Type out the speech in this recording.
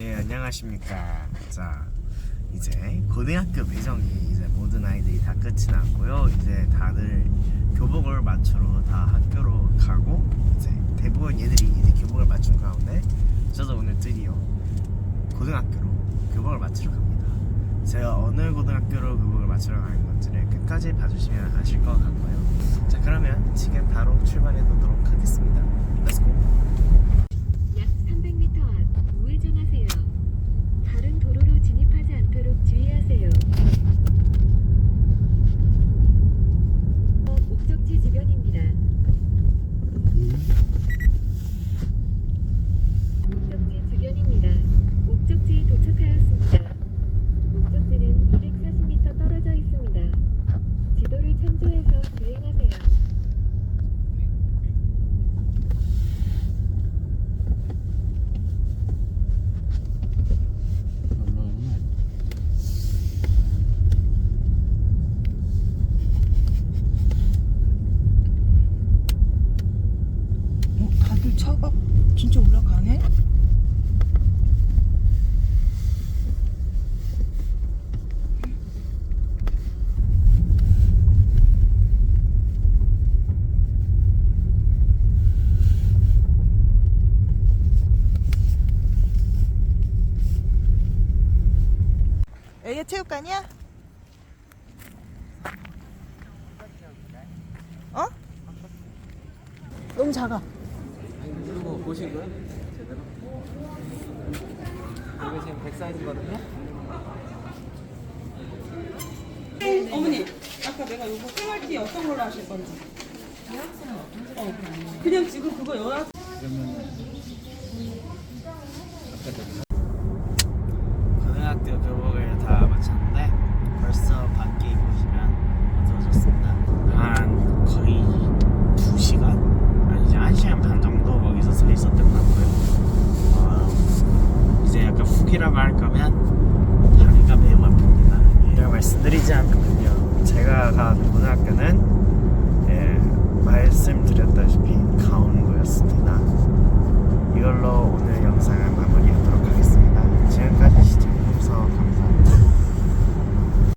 네 안녕하십니까. 자 이제 고등학교 배정이 이제 모든 아이들이 다 끝이 났고요. 이제 다들 교복을 맞추러 다 학교로 가고 이제 대부분 얘들이 이제 교복을 맞춘 가운데 저도 오늘 드디어 고등학교로 교복을 맞추러 갑니다. 제가 어느 고등학교로 교복을 맞추러 가는 건지를 끝까지 봐주시면 아실 것 같고요. 자 그러면 지금 바로 출발해 보도록 하겠습니다 렛츠고 약 300m 앞 우회전하세요. 다른 도로로 진입하지 않도록 주의하세요. 어, 목적지 주변입니다. 목적지 주변입니다. 목적지에 도착하였습니다. 목적지는 240m 떨어져 있습니다. 지도를 참조해서 주행하세요. 어, 다들 차가 진짜 올라가네? 여기가 체육관이야? 어? 너무 작아. 이거 보시고요. 제대로. 이게 지금 100 사이즈거든요. 어머니, 아까 내가 요거 생활티 어떤 걸로 하실 건지. 어, 그냥 지금 그거 여학 고등학교 교복을 다 마쳤는데 벌써 밖에 보시면 어두워졌습니다. 한 거의 2시간? 아니지 1시간 반 정도 거기서 서 있었던 것 같고요. 어, 이제 약간 훅이라고 할 거면 다리가 매우 아픕니다. 제가 말씀드리지 않거든요. 제가 간 고등학교는 예, 말씀드렸다시피